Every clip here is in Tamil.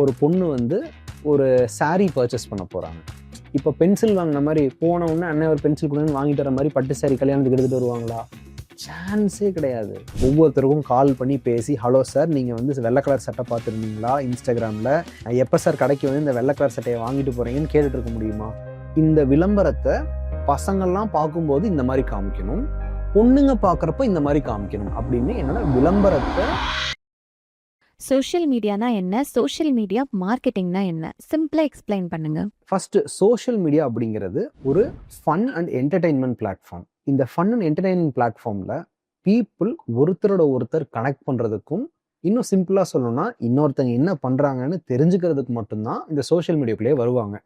ஒரு பொண்ணு வந்து ஒரு சாரீ பர்ச்சேஸ் பண்ண போகிறாங்க இப்போ பென்சில் வாங்கின மாதிரி போன உடனே அண்ணன் ஒரு பென்சில் கொடுன்னு வாங்கிட்டு வர மாதிரி பட்டு சாரி கல்யாணத்துக்கு எடுத்துகிட்டு வருவாங்களா? சான்ஸே கிடையாது. ஒவ்வொருத்தருக்கும் கால் பண்ணி பேசி ஹலோ சார் நீங்கள் வந்து வெள்ளை கலர் சட்டை பார்த்துருந்தீங்களா இன்ஸ்டாகிராமில்? எப்போ சார் கடைக்கு வந்து இந்த வெள்ளை கலர் சட்டையை வாங்கிட்டு போகிறீங்கன்னு கேட்டுட்டு இருக்க முடியுமா? இந்த விளம்பரத்தை பசங்கள்லாம் பார்க்கும்போது இந்த மாதிரி காமிக்கணும். பொண்ணுங்க பார்க்குறப்ப இந்த மாதிரி காமிக்கணும் அப்படின்னு என்னோட விளம்பரத்தை சோஷியல் மீடியானா என்ன? சோஷியல் மீடியா மார்க்கெட்டிங்னா என்ன? சிம்பிளா எக்ஸ்பிளைன் பண்ணுங்க. ஃபர்ஸ்ட் சோஷியல் மீடியா அப்படிங்கிறது ஒரு ஃபன் அண்ட் என்டர்டைன்மெண்ட் பிளாட்ஃபார்ம் இந்த ஃபன் அண்ட் என்டர்டைன்மெண்ட் பிளாட்ஃபார்மில் பீப்புள் ஒருத்தரோட ஒருத்தர் கனெக்ட் பண்ணுறதுக்கும் இன்னும் சிம்பிளாக சொல்லணும்னா இன்னொருத்தங்க என்ன பண்ணுறாங்கன்னு தெரிஞ்சுக்கிறதுக்கு மட்டும்தான் இந்த சோஷியல் மீடியாக்குள்ளேயே வருவாங்க.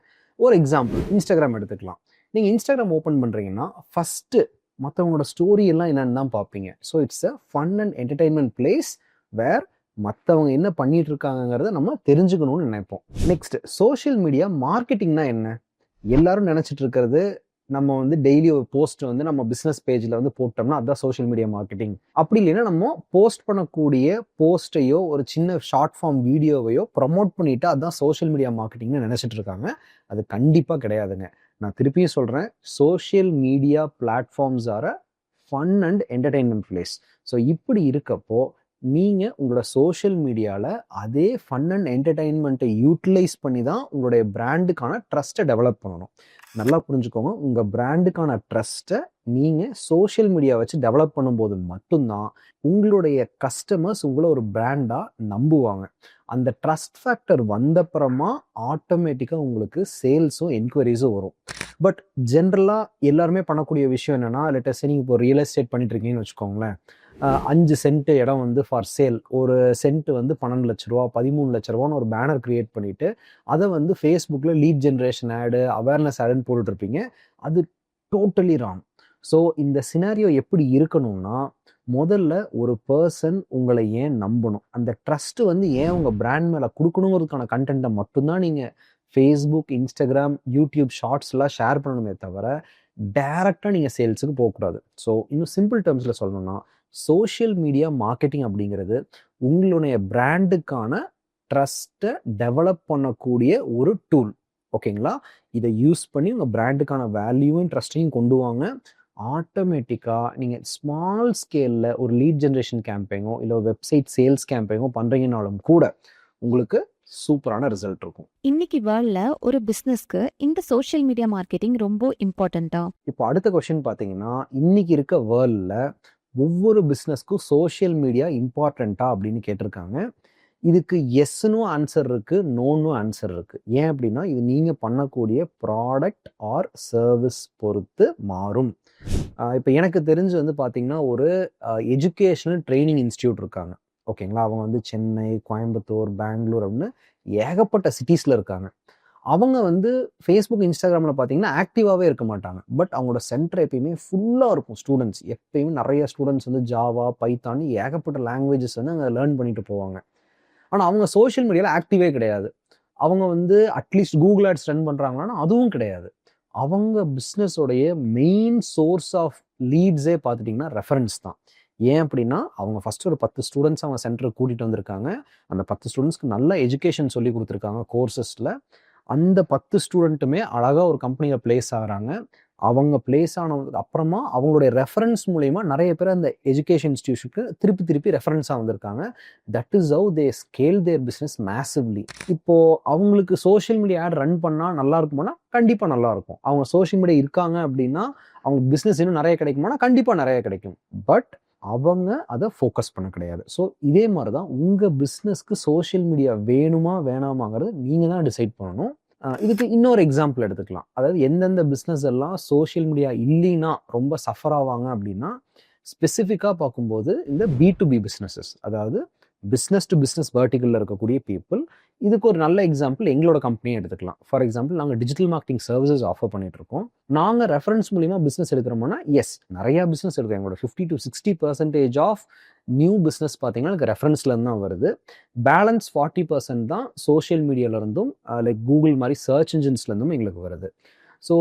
ஒரு எக்ஸாம்பிள் இன்ஸ்டாகிராம் எடுத்துக்கலாம். நீங்கள் இன்ஸ்டாகிராம் ஓப்பன் பண்ணுறீங்கன்னா ஃபஸ்ட்டு மற்றவங்களோட ஸ்டோரி எல்லாம் என்னன்னு தான் பார்ப்பீங்க. So it's a fun and entertainment place where மற்றவங்க என்ன பண்ணிட்டு இருக்காங்கிறத நம்ம தெரிஞ்சுக்கணும்னு நினைப்போம். நெக்ஸ்ட் சோஷியல் மீடியா மார்க்கெட்டிங்னா என்ன? எல்லாரும் நினைச்சிட்டு இருக்கிறது நம்ம வந்து டெய்லி ஒரு போஸ்ட் வந்து நம்ம பிஸ்னஸ் பேஜில் வந்து போட்டோம்னா அதுதான் சோஷியல் மீடியா மார்க்கெட்டிங் அப்படி இல்லைன்னா நம்ம போஸ்ட் பண்ணக்கூடிய போஸ்ட்டையோ ஒரு சின்ன ஷார்ட் ஃபார்ம் வீடியோவையோ ப்ரமோட் பண்ணிட்டு அதுதான் சோஷியல் மீடியா மார்க்கெட்டிங்னு நினைச்சிட்டு இருக்காங்க அது கண்டிப்பாக கிடையாதுங்க. நான் திருப்பியும் சொல்கிறேன் social media platforms are fun and entertainment place so இப்படி இருக்கப்போ நீங்கள் உங்களோட சோஷியல் மீடியாவில் அதே ஃபன் அண்ட் என்டர்டெயின்மெண்ட்டை யூட்டிலைஸ் பண்ணி தான் உங்களுடைய பிராண்டுக்கான ட்ரஸ்ட்டை டெவலப் பண்ணணும். நல்லா புரிஞ்சுக்கோங்க. உங்கள் பிராண்டுக்கான ட்ரஸ்ட்டை நீங்கள் சோஷியல் மீடியா வச்சு டெவலப் பண்ணும்போது மட்டும்தான் உங்களுடைய கஸ்டமர்ஸ் உங்களை ஒரு பிராண்டாக நம்புவாங்க. அந்த ட்ரஸ்ட் ஃபேக்டர் வந்தப்புறமா ஆட்டோமேட்டிக்காக உங்களுக்கு சேல்ஸும் என்கொயரிஸும் வரும். பட் ஜென்ரலாக எல்லாருமே பண்ணக்கூடிய விஷயம் என்னென்னா லெட்டஸ்ட் நீங்கள் இப்போ ரியல் எஸ்டேட் பண்ணிட்டு இருக்கீங்கன்னு வச்சுக்கோங்களேன். அஞ்சு சென்ட் இடம் வந்து ஃபார் சேல் ஒரு சென்ட் வந்து பன்னெண்டு லட்ச ரூபா பதிமூணு லட்ச ரூபான்னு ஒரு பேனர் கிரியேட் பண்ணிட்டு அதை வந்து ஃபேஸ்புக்கில் லீட் ஜென்ரேஷன் ஆடு அவேர்னஸ் ஆடுன்னு போட்டுட்ருப்பீங்க. அது டோட்டலி ராங் ஸோ இந்த சினாரியோ எப்படி இருக்கணும்னா முதல்ல ஒரு பர்சன் உங்களை ஏன் நம்பணும்? அந்த ட்ரஸ்ட்டு வந்து ஏன் உங்கள் பிராண்ட் மேலே கொடுக்கணுங்கிறதுக்கான கண்டென்ட்டை மட்டும்தான் நீங்கள் ஃபேஸ்புக் இன்ஸ்டாகிராம் யூடியூப் ஷார்ட்ஸ்லாம் ஷேர் பண்ணணுமே தவிர டைரெக்டாக நீங்கள் சேல்ஸுக்கு போகக்கூடாது. ஸோ இன்னும் சிம்பிள் டேர்ம்ஸில் சொல்லணும்னா சோஷியல் மீடியா மார்க்கெட்டிங் அப்படிங்கிறது உங்களுடைய பிராண்டுக்கான ட்ரஸ்ட்டை டெவலப் பண்ணக்கூடிய ஒரு டூல் ஓகேங்களா இதை யூஸ் பண்ணி உங்கள் பிராண்டுக்கான வேல்யூவும் ட்ரஸ்ட்டையும் கொண்டு வாங்க. ஆட்டோமேட்டிக்காக நீங்கள் ஸ்மால் ஸ்கேலில் ஒரு லீட் ஜென்ரேஷன் கேம்பெயினோ இல்லை வெப்சைட் சேல்ஸ் கேம்பெயினோ பண்ணுறீங்கனாலும் கூட உங்களுக்கு சூப்பரான ரிசல்ட் இருக்கும். இன்னைக்கு வேர்ல்ட்ல ஒரு பிசினஸ்க்கு இந்த சோஷியல் மீடியா மார்க்கெட்டிங் ரொம்ப இம்பார்ட்டண்டா இப்போ அடுத்த கொஸ்டின் பார்த்தீங்கன்னா இன்னைக்கு இருக்க வேர்ல்டில் ஒவ்வொரு பிஸ்னஸ்க்கும் சோஷியல் மீடியா இம்பார்ட்டண்ட்டா அப்படின்னு கேட்டிருக்காங்க. இதுக்கு எஸ்னும் ஆன்சர் இருக்கு நோனும் ஆன்சர் இருக்கு. ஏன் அப்படின்னா இது நீங்க பண்ணக்கூடிய ப்ராடக்ட் ஆர் சர்வீஸ் பொறுத்து மாறும். இப்போ எனக்கு தெரிஞ்சு வந்து பார்த்தீங்கன்னா ஒரு எஜுகேஷனல் ட்ரைனிங் இன்ஸ்டியூட் இருக்காங்க. ஓகேங்களா? அவங்க வந்து சென்னை கோயம்புத்தூர் பெங்களூர் அப்படின்னு ஏகப்பட்ட சிட்டிஸில் இருக்காங்க. அவங்க வந்து ஃபேஸ்புக் இன்ஸ்டாகிராமில் பார்த்தீங்கன்னா ஆக்டிவாகவே இருக்க மாட்டாங்க. பட் அவங்களோட சென்டர் எப்பயுமே ஃபுல்லாக இருக்கும் ஸ்டூடெண்ட்ஸ் எப்பயுமே நிறைய ஸ்டூடெண்ட்ஸ் வந்து ஜாவா பைத்தான் ஏகப்பட்ட லாங்குவேஜஸ் வந்து அங்கே லேர்ன் பண்ணிட்டு போவாங்க. ஆனால் அவங்க சோஷியல் மீடியாவில் ஆக்டிவே கிடையாது. அவங்க வந்து அட்லீஸ்ட் கூகுள் ஆட்ஸ் ரன் பண்ணுறாங்கன்னா அதுவும் கிடையாது. அவங்க பிஸ்னஸோடைய மெயின் சோர்ஸ் ஆஃப் லீட்ஸே பார்த்துட்டிங்கன்னா ரெஃபரன்ஸ் தான். ஏன் அப்படின்னா அவங்க ஃபஸ்ட்டு ஒரு பத்து ஸ்டூடெண்ட்ஸ் அவங்க சென்டருக்கு கூட்டிகிட்டு வந்திருக்காங்க. அந்த பத்து ஸ்டூடெண்ட்ஸ்க்கு நல்ல எஜுகேஷன் சொல்லி கொடுத்துருக்காங்க கோர்சஸில் அந்த பத்து ஸ்டூடெண்ட்டுமே அழகாக ஒரு கம்பெனியில் பிளேஸ் ஆகுறாங்க. அவங்க பிளேஸ் ஆனதுக்கு அப்புறமா அவங்களுடைய ரெஃபரன்ஸ் மூலயமா நிறைய பேர் அந்த எஜுகேஷன் இன்ஸ்டியூஷனுக்கு திருப்பி திருப்பி ரெஃபரன்ஸாக வந்திருக்காங்க. That is how they scale their business massively இப்போது அவங்களுக்கு சோஷியல் மீடியா ஆட் ரன் பண்ணால் நல்லா இருக்குமானா கண்டிப்பாக நல்லா இருக்கும். அவங்க சோஷியல் மீடியா இருக்காங்க அப்படின்னா அவங்க பிஸ்னஸ் இன்னும் நிறைய கிடைக்குமானா கண்டிப்பாக நிறைய கிடைக்கும். பட் அவங்க அதை ஃபோக்கஸ் பண்ண கிடையாது. ஸோ இதே மாதிரி தான் உங்கள் பிஸ்னஸ்க்கு சோஷியல் மீடியா வேணுமா வேணாமாங்கிறது நீங்கள் தான் டிசைட் பண்ணணும். இதுக்கு இன்னொரு எக்ஸாம்பிள் எடுத்துக்கலாம். அதாவது எந்தெந்த பிஸ்னஸ் எல்லாம் சோஷியல் மீடியா இல்லைன்னா ரொம்ப சஃபர் ஆவாங்க அப்படின்னா ஸ்பெசிஃபிக்காக பார்க்கும்போது இந்த பி டு பி பிஸ்னஸஸ் அதாவது பிஸ்னஸ் டு பிஸ்னஸ் வேர்ட்டிகளில் இருக்கக்கூடிய பீப்புள் இதுக்கு ஒரு நல்ல எக்ஸாம்பிள் எங்களோட கம்பெனியை எடுத்துக்கலாம். ஃபார் எக்ஸாம்பிள் நாங்கள் டிஜிட்டல் மார்க்கெட்டிங் சர்வீசஸ் ஆஃபர் பண்ணிட்டு இருக்கோம் நாங்கள் ரெஃபரன்ஸ் மூலிமா பிஸ்னஸ் எடுக்கிறோம்னா எஸ் நிறையா பிஸ்னஸ் எடுக்கிறோம் எங்களோட fifty to sixty percentage of new business பார்த்தீங்கன்னா எனக்கு ரெஃபரன்ஸ்லேருந்து தான் வருது. பேலன்ஸ் ஃபார்ட்டி பர்சன்ட் தான் சோஷியல் மீடியாவிலேருந்தும் லைக் கூகுள் மாதிரி சர்ச் இன்ஜின்ஸ்லேருந்தும் எங்களுக்கு வருது. ஸோ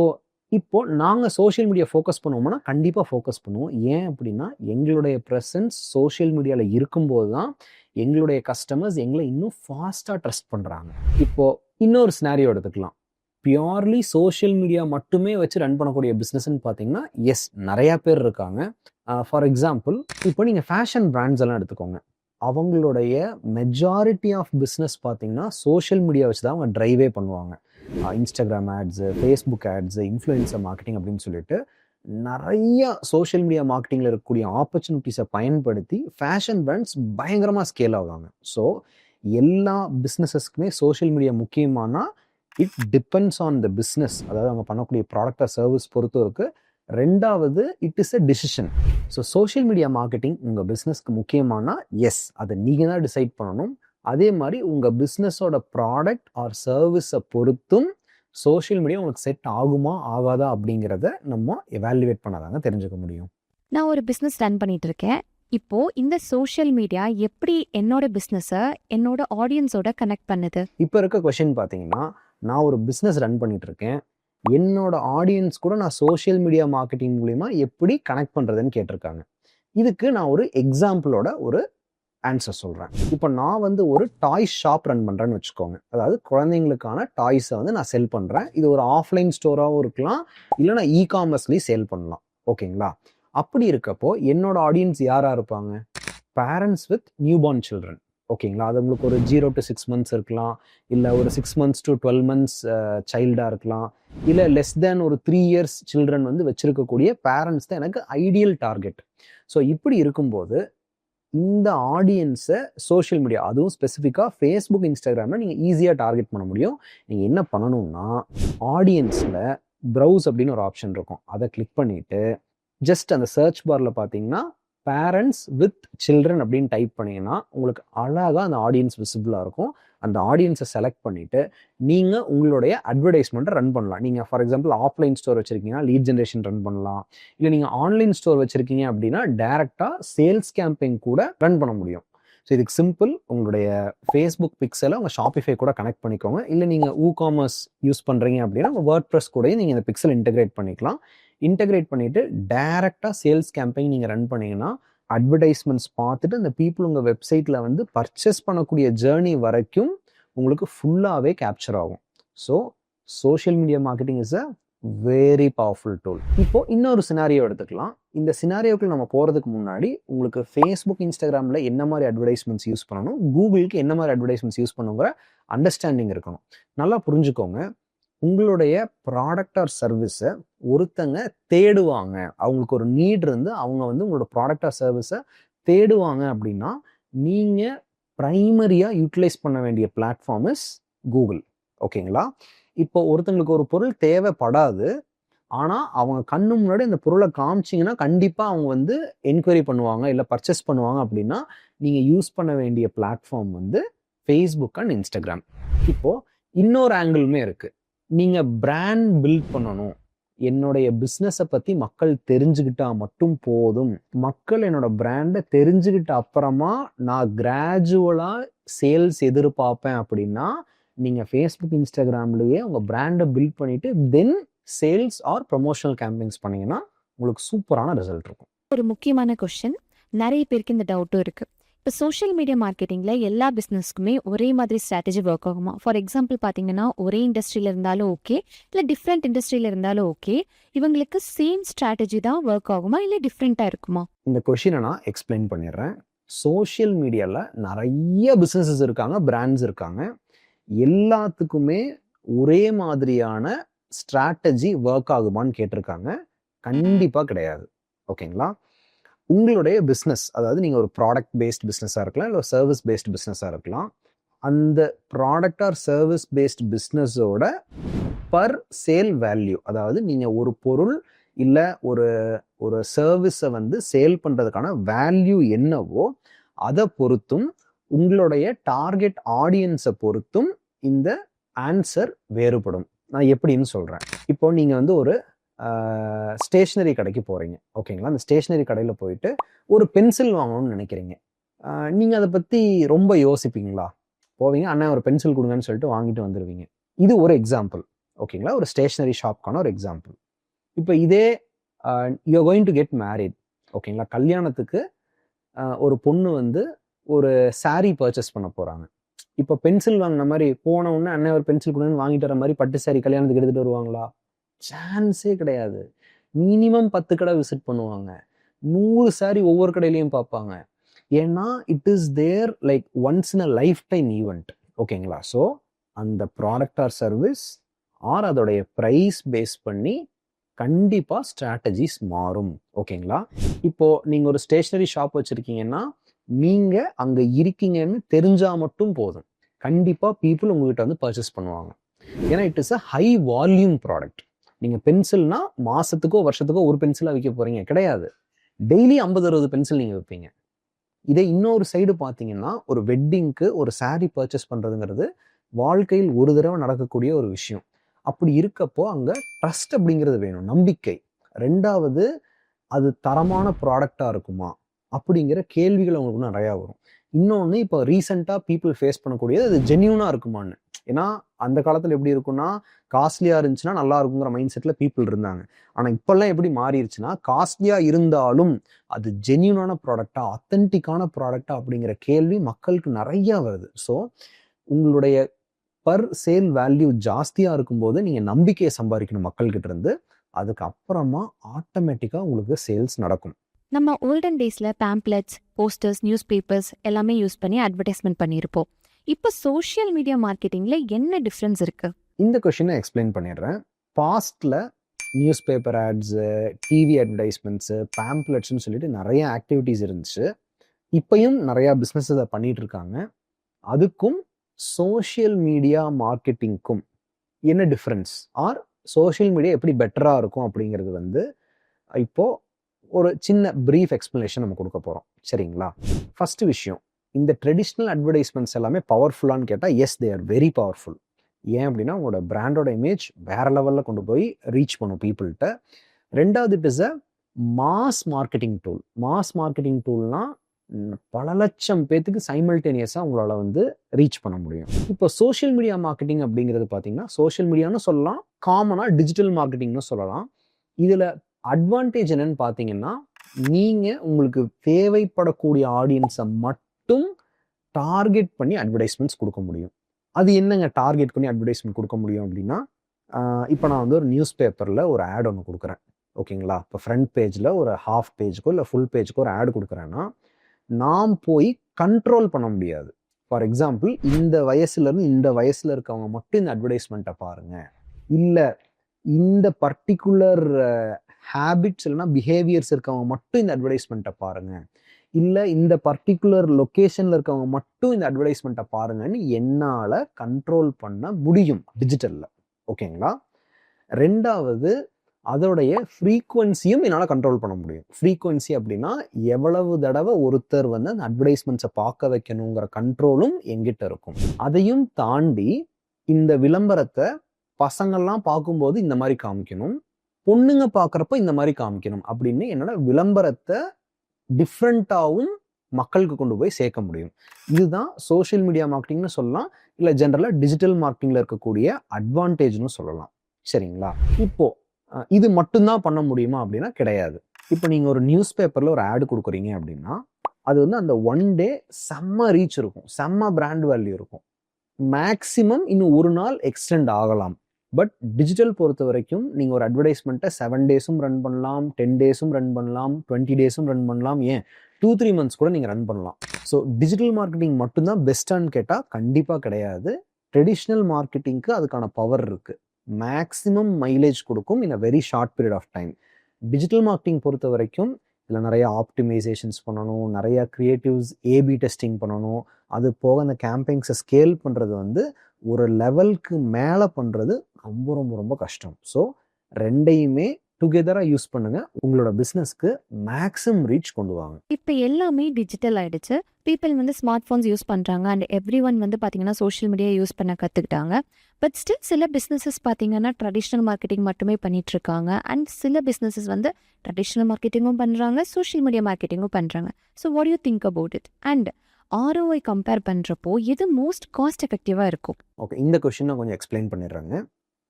இப்போ நாங்கள் சோஷியல் மீடியா ஃபோக்கஸ் பண்ணுவோம்னா கண்டிப்பாக ஃபோக்கஸ் பண்ணுவோம். ஏன் அப்படின்னா எங்களுடைய ப்ரெசன்ஸ் சோஷியல் மீடியாவில் இருக்கும்போது தான் எங்களுடைய கஸ்டமர்ஸ் எங்களை இன்னும் ஃபாஸ்ட்டாக ட்ரஸ்ட் பண்ணுறாங்க இப்போது இன்னொரு ஸ்னாரியோ எடுத்துக்கலாம். பியோர்லி சோஷியல் மீடியா மட்டுமே வச்சு ரன் பண்ணக்கூடிய பிஸ்னஸ்ன்னு பார்த்தீங்கன்னா எஸ் நிறையா பேர் இருக்காங்க. ஃபார் எக்ஸாம்பிள் இப்போ நீங்கள் ஃபேஷன் பிராண்ட்ஸ் எல்லாம் எடுத்துக்கோங்க. அவங்களுடைய மெஜாரிட்டி ஆஃப் பிஸ்னஸ் பார்த்தீங்கன்னா சோஷியல் மீடியா வச்சு தான் அவங்க ட்ரைவே பண்ணுவாங்க. Instagram ads Facebook ads influencer marketing அப்படின்னு சொல்லிட்டு நிறைய சோஷியல் மீடியா மார்க்கெட்டிங்கில் இருக்கக்கூடிய ஆப்பர்ச்சுனிட்டிஸை பயன்படுத்தி ஃபேஷன் பிராண்ட்ஸ் பயங்கரமாக ஸ்கேல் ஆகுவாங்க ஸோ எல்லா பிஸ்னஸஸ்க்குமே social media முக்கியமானா it depends on the business அதாவது அவங்க பண்ணக்கூடிய ப்ராடக்டாக சர்வீஸ் பொறுத்தும் இருக்குது ரெண்டாவது it is a decision so social media marketing உங்கள் பிஸ்னஸ்க்கு முக்கியமானா எஸ் அதை நீங்கள் தான் டிசைட் பண்ணணும். அதே மாதிரி உங்கள் பிஸ்னஸோட ப்ராடக்ட் ஆர் சர்வீஸை பொறுத்தும் சோஷியல் மீடியா உங்களுக்கு செட் ஆகுமா ஆகாதா அப்படிங்கிறத நம்ம எவாலுவேட் பண்ணாதாங்க தெரிஞ்சுக்க முடியும். நான் ஒரு பிஸ்னஸ் ரன் பண்ணிட்டு இருக்கேன் இப்போ இந்த சோஷியல் மீடியா எப்படி என்னோட பிஸ்னஸை என்னோட ஆடியன்ஸோட கனெக்ட் பண்ணுது? இப்போ இருக்க கொஷின் பார்த்தீங்கன்னா நான் ஒரு பிஸ்னஸ் ரன் பண்ணிட்டு இருக்கேன் என்னோட ஆடியன்ஸ் கூட நான் சோஷியல் மீடியா மார்க்கெட்டிங் மூலிமா எப்படி கனெக்ட் பண்ணுறதுன்னு கேட்டிருக்காங்க. இதுக்கு நான் ஒரு எக்ஸாம்பிளோட ஒரு ஆன்சர் சொல்கிறேன் இப்போ நான் வந்து ஒரு டாய்ஸ் ஷாப் ரன் பண்ணுறேன்னு வச்சுக்கோங்க. அதாவது குழந்தைங்களுக்கான டாய்ஸை வந்து நான் செல் பண்ணுறேன் இது ஒரு ஆஃப்லைன் ஸ்டோராகவும் இருக்கலாம். இல்லைனா இ காமர்ஸ்லேயும் சேல் பண்ணலாம். ஓகேங்களா? அப்படி இருக்கப்போ என்னோட ஆடியன்ஸ் யாராக இருப்பாங்க? Parents with new born children ஓகேங்களா? அது உங்களுக்கு ஒரு ஜீரோ டு சிக்ஸ் மந்த்ஸ் இருக்கலாம். இல்லை ஒரு six months to twelve months சைல்டாக இருக்கலாம். இல்லை லெஸ் தேன் ஒரு த்ரீ இயர்ஸ் சில்ட்ரன் வந்து வச்சுருக்கக்கூடிய பேரண்ட்ஸ் தான் எனக்கு ஐடியல் டார்கெட் ஸோ இப்படி இருக்கும்போது இந்த ஆடியன்ஸை சோஷியல் மீடியா அதுவும் ஸ்பெசிஃபிக்காக ஃபேஸ்புக் இன்ஸ்டாகிராமில் நீங்கள் ஈஸியாக டார்கெட் பண்ண முடியும். நீங்கள் என்ன பண்ணணும்னா ஆடியன்ஸில் ப்ரௌஸ் அப்படின்னு ஒரு ஆப்ஷன் இருக்கும். அதை கிளிக் பண்ணிவிட்டு ஜஸ்ட் அந்த சர்ச் பாரில் பார்த்தீங்கன்னா பேரண்ட்ஸ் வித் சில்ட்ரன் அப்படின்னு டைப் பண்ணிங்கன்னா உங்களுக்கு அழகாக அந்த ஆடியன்ஸ் விசிபிளாக இருக்கும். அந்த ஆடியன்ஸை செலக்ட் பண்ணிவிட்டு நீங்கள் உங்களுடைய அட்வர்டைஸ்மெண்ட்டை ரன் பண்ணலாம். நீங்கள் ஃபார் எக்ஸாம்பிள் ஆஃப்லைன் ஸ்டோர் வச்சுருக்கீங்கன்னா லீட் ஜென்ரேஷன் ரன் பண்ணலாம். இல்லை நீங்கள் ஆன்லைன் ஸ்டோர் வச்சுருக்கீங்க அப்படின்னா டேரெக்டாக சேல்ஸ் கேம்பெயின் கூட ரன் பண்ண முடியும். ஸோ இதுக்கு சிம்பிள் உங்களுடைய ஃபேஸ்புக் பிக்சலை உங்கள் ஷாப்பிஃபை கூட கனெக்ட் பண்ணிக்கோங்க. இல்லை நீங்கள் ஊ காமர்ஸ் யூஸ் பண்ணுறீங்க அப்படின்னா உங்கள் வேர்ட் ப்ரெஸ் கூடயும் நீங்கள் இந்த பிக்சல் இன்டெகிரேட் பண்ணிக்கலாம். இன்டகிரேட் பண்ணிவிட்டு டேரெக்டாக சேல்ஸ் கேம்பெயின் நீங்கள் ரன் பண்ணீங்கன்னா அட்வர்டைஸ்மெண்ட்ஸ் பார்த்துட்டு அந்த பீப்புள் உங்கள் வெப்சைட்டில் வந்து பர்ச்சேஸ் பண்ணக்கூடிய ஜேர்னி வரைக்கும் உங்களுக்கு ஃபுல்லாகவே கேப்சர் ஆகும். So social media marketing is a very powerful tool இப்போ இன்னொரு சினாரியோ எடுத்துக்கலாம். இந்த சினாரியோக்கள் நம்ம போகிறதுக்கு முன்னாடி உங்களுக்கு ஃபேஸ்புக் இன்ஸ்டாகிராமில் என்ன மாதிரி அட்வர்டைஸ்மெண்ட்ஸ் யூஸ் பண்ணணும்? கூகுளுக்கு என்ன மாதிரி அட்வர்டைஸ்மெண்ட்ஸ் யூஸ் பண்ணுங்கிற அண்டர்ஸ்டாண்டிங் இருக்கணும். நல்லா புரிஞ்சுக்கோங்க. உங்களுடைய ப்ராடக்ட் ஆர் சர்வீஸை ஒருத்தங்க தேடுவாங்க. அவங்களுக்கு ஒரு நீட் இருந்து அவங்க வந்து உங்களோட ப்ராடக்ட் ஆர் சர்வீஸை தேடுவாங்க அப்படின்னா நீங்கள் ப்ரைமரியாக யூட்டிலைஸ் பண்ண வேண்டிய பிளாட்ஃபார்ம் இஸ் கூகுள் ஓகேங்களா? இப்போ ஒருத்தங்களுக்கு ஒரு பொருள் தேவைப்படாது. ஆனால் அவங்க கண்ணு முன்னாடி இந்த பொருளை காமிச்சிங்கன்னா கண்டிப்பாக அவங்க வந்து என்கொயரி பண்ணுவாங்க இல்லை பர்ச்சேஸ் பண்ணுவாங்க அப்படின்னா நீங்கள் யூஸ் பண்ண வேண்டிய பிளாட்ஃபார்ம் வந்து ஃபேஸ்புக் அண்ட் இன்ஸ்டாகிராம் இப்போது இன்னொரு ஆங்கிளுமே இருக்குது நீங்கள் பிராண்ட் பில்ட் பண்ணணும். என்னுடைய பிஸ்னஸை பற்றி மக்கள் தெரிஞ்சுக்கிட்டா மட்டும் போதும். மக்கள் என்னோட பிராண்டை தெரிஞ்சுக்கிட்ட அப்புறமா நான் கிராஜுவலாக சேல்ஸ் எதிர்பார்ப்பேன் அப்படின்னா நீங்கள் ஃபேஸ்புக் இன்ஸ்டாகிராம்லேயே உங்கள் பிராண்டை பில்ட் பண்ணிவிட்டு then sales or promotional campaigns பண்ணிங்கன்னா உங்களுக்கு சூப்பரான ரிசல்ட் இருக்கும். ஒரு முக்கியமான கொஷின் நிறைய பேருக்கு இந்த டவுட்டும் இருக்குது இப்போ சோஷியல் மீடியா மார்க்கெட்டிங்கில் எல்லா பிஸ்னஸ்க்குமே ஒரே மாதிரி ஸ்ட்ராட்டஜி ஒர்க் ஆகுமா? ஃபார் எக்ஸாம்பிள் பார்த்தீங்கன்னா ஒரே இண்டஸ்ட்ரியில் இருந்தாலும் ஓகே இல்லை டிஃப்ரெண்ட் இண்டஸ்ட்ரியில் இருந்தாலும் ஓகே இவங்களுக்கு சேம் ஸ்ட்ராட்டஜி தான் ஒர்க் ஆகுமா? இல்லை டிஃப்ரெண்ட்டாக இருக்குமா? இந்த கொஷினை நான் எக்ஸ்பிளைன் பண்ணிடுறேன். சோஷியல் மீடியாவில் நிறைய பிஸ்னஸஸ் இருக்காங்க பிராண்ட்ஸ் இருக்காங்க. எல்லாத்துக்குமே ஒரே மாதிரியான ஸ்ட்ராட்டஜி ஒர்க் ஆகுமான்னு கேட்டிருக்காங்க. கண்டிப்பாக கிடையாது. ஓகேங்களா? உங்களுடைய பிஸ்னஸ் அதாவது நீங்கள் ஒரு ப்ராடக்ட் பேஸ்ட் பிஸ்னஸாக இருக்கலாம் இல்லை சர்வீஸ் பேஸ்ட் பிஸ்னஸாக இருக்கலாம். அந்த ப்ராடக்ட் ஆர் சர்வீஸ் பேஸ்ட் பிஸ்னஸோட பர் சேல் வேல்யூ அதாவது நீங்கள் ஒரு பொருள் இல்லை ஒரு ஒரு சர்வீஸை வந்து சேல் பண்ணுறதுக்கான வேல்யூ என்னவோ அதை பொறுத்தும் உங்களுடைய டார்கெட் ஆடியன்ஸை பொறுத்தும் இந்த ஆன்சர் வேறுபடும். நான் எப்படின்னு சொல்கிறேன் இப்போ நீங்கள் வந்து ஒரு ஸ்டேஷ்னரி கடைக்கு போகிறீங்க ஓகேங்களா? அந்த ஸ்டேஷ்னரி கடையில் போயிட்டு ஒரு பென்சில் வாங்கணும்னு நினைக்கிறீங்க. நீங்கள் அதை பற்றி ரொம்ப யோசிப்பீங்களா? போவீங்க அண்ணன் ஒரு பென்சில் கொடுங்கன்னு சொல்லிட்டு வாங்கிட்டு வந்துடுவீங்க இது ஒரு எக்ஸாம்பிள் ஓகேங்களா? ஒரு ஸ்டேஷ்னரி ஷாப்க்கான ஒரு எக்ஸாம்பிள் இப்போ இதே you going to get married ஓகேங்களா? கல்யாணத்துக்கு ஒரு பொண்ணு வந்து ஒரு சாரீ பர்ச்சேஸ் பண்ண போகிறாங்க இப்போ பென்சில் வாங்கின மாதிரி போன உடனே அண்ணன் ஒரு பென்சில் கொடுங்கன்னு வாங்கிட்டு வர மாதிரி பட்டு saree கல்யாணத்துக்கு எடுத்துகிட்டு வருவாங்களா? சான்ஸே கிடையாது. மினிமம் பத்து கடை விசிட் பண்ணுவாங்க. நூறு சாரி ஒவ்வொரு கடையிலையும் பார்ப்பாங்க. ஏன்னா it is there like once in a lifetime event ஓகேங்களா ஸோ அந்த ப்ராடக்ட் ஆர் சர்வீஸ் ஆர் அதோடைய ப்ரைஸ் பேஸ் பண்ணி கண்டிப்பாக ஸ்ட்ராட்டஜிஸ் மாறும். ஓகேங்களா இப்போ நீங்கள் ஒரு ஸ்டேஷ்னரி ஷாப் வச்சுருக்கீங்கன்னா நீங்கள் அங்கே இருக்கீங்கன்னு தெரிஞ்சால் மட்டும் போதும். கண்டிப்பாக பீப்புள் உங்ககிட்ட வந்து பர்ச்சேஸ் பண்ணுவாங்க. ஏன்னா it is a high volume product நீங்கள் பென்சில்னா மாதத்துக்கோ வருஷத்துக்கோ ஒரு பென்சிலாக விற்க போகிறீங்க கிடையாது. டெய்லி ஐம்பது அறுபது பென்சில் நீங்கள் விற்பீங்க இதே இன்னொரு சைடு பார்த்தீங்கன்னா ஒரு வெட்டிங்க்கு ஒரு சாரீ பர்ச்சேஸ் பண்ணுறதுங்கிறது வாழ்க்கையில் ஒரு தடவை நடக்கக்கூடிய ஒரு விஷயம். அப்படி இருக்கப்போ அங்கே ட்ரஸ்ட் அப்படிங்கிறது வேணும். நம்பிக்கை. ரெண்டாவது அது தரமான ப்ராடக்டாக இருக்குமா? அப்படிங்கிற கேள்விகள் அவங்களுக்கு நிறையா வரும். இன்னொன்று இப்போ ரீசெண்டாக பீப்புள் ஃபேஸ் பண்ணக்கூடியது அது ஜென்யூனாக இருக்குமான்னு. ஏன்னா அந்த காலத்தில் எப்படி இருக்கும்னா காஸ்ட்லியாக இருந்துச்சுன்னா நல்லா இருக்குங்கிற மைண்ட் செட்டில் பீப்புள் இருந்தாங்க. ஆனால் இப்போல்லாம் எப்படி மாறிடுச்சுன்னா காஸ்ட்லியாக இருந்தாலும் அது ஜென்யூனான ப்ராடக்டா அத்தன்டிக்கான ப்ராடக்டா அப்படிங்கிற கேள்வி மக்களுக்கு நிறையா வருது. ஸோ உங்களுடைய பர் சேல் வேல்யூ ஜாஸ்தியாக இருக்கும்போது நீங்கள் நம்பிக்கையை சம்பாதிக்கணும் மக்கள்கிட்ட இருந்து அதுக்கப்புறமா ஆட்டோமேட்டிக்காக உங்களுக்கு சேல்ஸ் நடக்கும். நம்ம ஓல்டன் டேஸில் பேம்ப்ளெட்ஸ் போஸ்டர்ஸ் நியூஸ் பேப்பர்ஸ் எல்லாமே யூஸ் பண்ணி அட்வர்டைஸ்மெண்ட் பண்ணியிருப்போம் இப்போ சோஷியல் மீடியா மார்க்கெட்டிங்கில் என்ன டிஃப்ரென்ஸ் இருக்குது இந்த கொஷினை எக்ஸ்பிளைன் பண்ணிடுறேன். பாஸ்டில் newspaper ads TV advertisements பேம்ப்ளெட்ஸ்னு சொல்லிட்டு நிறைய ஆக்டிவிட்டீஸ் இருந்துச்சு. இப்பையும் நிறையா பிஸ்னஸ் அதை பண்ணிட்டு இருக்காங்க. அதுக்கும் சோஷியல் மீடியா மார்க்கெட்டிங்க்கும் என்ன டிஃப்ரென்ஸ் ஆர் சோஷியல் மீடியா எப்படி பெட்டராக இருக்கும் அப்படிங்கிறது வந்து இப்போது ஒரு சின்ன ப்ரீஃப் எக்ஸ்ப்ளனேஷன் நம்ம கொடுக்க போகிறோம் சரிங்களா? ஃபஸ்ட்டு விஷயம். இந்த ட்ரெடிஷ்னல் அட்வர்டைஸ்மெண்ட்ஸ் எல்லாமே பவர்ஃபுல்லான்னு கேட்டால் yes they are very powerful ஏன் அப்படின்னா உங்களோட பிராண்டோட இமேஜ் வேற லெவலில் கொண்டு போய் ரீச் பண்ணும் பீப்புள்கிட்ட ரெண்டாவது it is a mass marketing tool mass marketing டூல்னால் பல லட்சம் பேத்துக்கு சைமல்டேனியஸாக உங்களால் வந்து ரீச் பண்ண முடியும். இப்போ சோஷியல் மீடியா மார்க்கெட்டிங் அப்படிங்கிறது பார்த்தீங்கன்னா சோஷியல் மீடியான்னு சொல்லலாம் காமனாக டிஜிட்டல் மார்க்கெட்டிங்னு சொல்லலாம். இதில் அட்வான்டேஜ் என்னன்னு பார்த்தீங்கன்னா நீங்கள் உங்களுக்கு தேவைப்படக்கூடிய ஆடியன்ஸை மட்டும் மட்டும் டார்கெட் பண்ணி அட்வர்டைஸ்மெண்ட்ஸ் கொடுக்க முடியும். அது என்னங்க டார்கெட் பண்ணி அட்வர்டைஸ்மெண்ட் கொடுக்க முடியும் அப்படின்னா இப்போ நான் வந்து ஒரு நியூஸ் பேப்பரில் ஒரு ஆட் ஒன்று கொடுக்குறேன். ஓகேங்களா? இப்போ ஃப்ரண்ட் பேஜில் ஒரு ஹாஃப் பேஜுக்கோ இல்லை ஃபுல் பேஜுக்கோ ஒரு ஆட் கொடுக்குறேன்னா நாம் போய் கண்ட்ரோல் பண்ண முடியாது. ஃபார் எக்ஸாம்பிள் இந்த வயசுலேருந்து இந்த வயசில் இருக்கவங்க மட்டும் இந்த அட்வர்டைஸ்மெண்ட்டை பாருங்கள் இல்லை இந்த பர்டிகுலர் ஹேபிட்ஸ் இல்லைனா பிஹேவியர்ஸ் இருக்கவங்க மட்டும் இந்த அட்வர்டைஸ்மெண்ட்டை பாருங்கள் இல்லை இந்த பர்டிகுலர் லொக்கேஷனில் இருக்கவங்க மட்டும் இந்த அட்வர்டைஸ்மெண்ட்டை பாருங்கன்னு என்னால் கண்ட்ரோல் பண்ண முடியும் டிஜிட்டலில் ஓகேங்களா? ரெண்டாவது அதோடைய ஃப்ரீக்குவன்சியும் என்னால் கண்ட்ரோல் பண்ண முடியும். ஃப்ரீக்குவன்சி அப்படின்னா எவ்வளவு தடவை ஒருத்தர் வந்து அந்த அட்வர்டைஸ்மெண்ட்ஸை பார்க்க வைக்கணுங்கிற கண்ட்ரோலும் எங்கிட்ட இருக்கும். அதையும் தாண்டி இந்த விளம்பரத்தை பசங்கள்லாம் பார்க்கும்போது இந்த மாதிரி காமிக்கணும். பொண்ணுங்க பார்க்குறப்ப இந்த மாதிரி காமிக்கணும் அப்படின்னு என்னோட விளம்பரத்தை டிஃப்ரெண்ட்டாகவும் மக்களுக்கு கொண்டு போய் சேர்க்க முடியும். இதுதான் சோஷியல் மீடியா மார்க்கெட்டிங்னு சொல்லலாம். இல்லை ஜென்ரலாக டிஜிட்டல் மார்க்கெட்டிங்கில் இருக்கக்கூடிய அட்வான்டேஜ்னு சொல்லலாம். சரிங்களா? இப்போ இது மட்டும்தான் பண்ண முடியுமா அப்படின்னா கிடையாது. இப்போ நீங்கள் ஒரு நியூஸ் பேப்பரில் ஒரு ஆடு கொடுக்குறீங்க அப்படின்னா அது வந்து அந்த ஒன் டே செம்ம ரீச் இருக்கும். செம்ம பிராண்ட் வேல்யூ இருக்கும். மேக்ஸிமம் இன்னும் ஒரு நாள் எக்ஸ்டெண்ட் ஆகலாம். பட் டிஜிட்டல் பொறுத்த வரைக்கும் நீங்கள் ஒரு அட்வர்டைஸ்மெண்ட்டை செவன் டேஸும் ரன் பண்ணலாம் டென் டேஸும் ரன் பண்ணலாம் டுவெண்ட்டி டேஸும் ரன் பண்ணலாம் ஏன்? டூ த்ரீ மந்த்ஸ் கூட நீங்கள் ரன் பண்ணலாம். ஸோ டிஜிட்டல் மார்க்கெட்டிங் மட்டும்தான் பெஸ்ட்டான்னு கேட்டால் கண்டிப்பாக கிடையாது. ட்ரெடிஷ்னல் மார்க்கெட்டிங்க்கு அதுக்கான பவர் இருக்குது மேக்ஸிமம் மைலேஜ் கொடுக்கும் in a very short period of time digital marketing பொறுத்த வரைக்கும் இதில் நிறைய ஆப்டிமைசேஷன்ஸ் பண்ணணும் நிறைய க்ரியேட்டிவ்ஸ் ஏபி டெஸ்டிங் பண்ணணும். அது போக அந்த கேம்பெயின்ஸை ஸ்கேல் பண்ணுறது வந்து ஒரு லெவலுக்கு மேலே பண்ணுறது ரொம்ப ரொம்ப ரொம்ப கஷ்டம். ஸோ ரெண்டையுமே டுகெதராக யூஸ் பண்ணுங்க. உங்களோட பிஸ்னஸ்க்கு மேக்ஸிமம் ரீச் கொண்டு வாங்க. இப்போ எல்லாமே டிஜிட்டல் ஆயிடுச்சு. பீப்புள் வந்து ஸ்மார்ட் ஃபோன்ஸ் யூஸ் பண்ணுறாங்க அண்ட் எவ்ரி ஒன் வந்து பார்த்தீங்கன்னா சோஷியல் மீடியா யூஸ் பண்ண கற்றுக்கிட்டாங்க பட் ஸ்டில் சில பிஸ்னஸஸ் பார்த்தீங்கன்னா ட்ரெடிஷ்னல் மார்க்கெட்டிங் மட்டுமே பண்ணிட்டு இருக்காங்க. அண்ட் சில பிஸ்னஸஸ் வந்து ட்ரெடிஷ்னல் மார்க்கெட்டிங்கும் பண்ணுறாங்க சோஷியல் மீடியா மார்க்கெட்டிங்கும் பண்ணுறாங்க so what you think about it and ROI compare பண்ணுறப்போ எது மோஸ்ட் காஸ்ட் எஃபெக்டிவாக இருக்கும்? ஓகே இந்த கொஷின் நான் கொஞ்சம் எக்ஸ்பிளைன் பண்ணிடுறேங்க.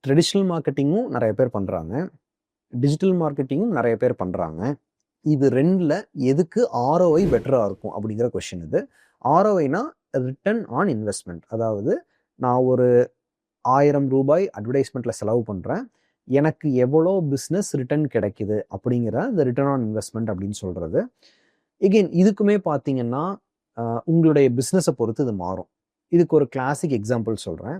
ட்ரெடிஷ்னல் மார்க்கெட்டிங்கும் நிறைய பேர் பண்ணுறாங்க டிஜிட்டல் மார்க்கெட்டிங்கும் நிறைய பேர் பண்ணுறாங்க இது ரெண்டில் எதுக்கு ஆர்ஓஐ பெட்டராக இருக்கும் அப்படிங்கிற கொஷின் இது. ஆர்ஓஐனா ரிட்டர்ன் ஆன் இன்வெஸ்ட்மெண்ட் அதாவது நான் ஒரு ஆயிரம் ரூபாய் அட்வர்டைஸ்மெண்ட்டில் செலவு பண்ணுறேன் எனக்கு எவ்வளோ பிஸ்னஸ் ரிட்டர்ன் கிடைக்குது அப்படிங்கிற இந்த ரிட்டர்ன் ஆன் இன்வெஸ்ட்மெண்ட் அப்படின்னு சொல்கிறது எகெயின் இதுக்குமே பார்த்தீங்கன்னா உங்களுடைய பிஸ்னஸை பொறுத்து இது மாறும். இதுக்கு ஒரு கிளாசிக் எக்ஸாம்பிள் சொல்கிறேன்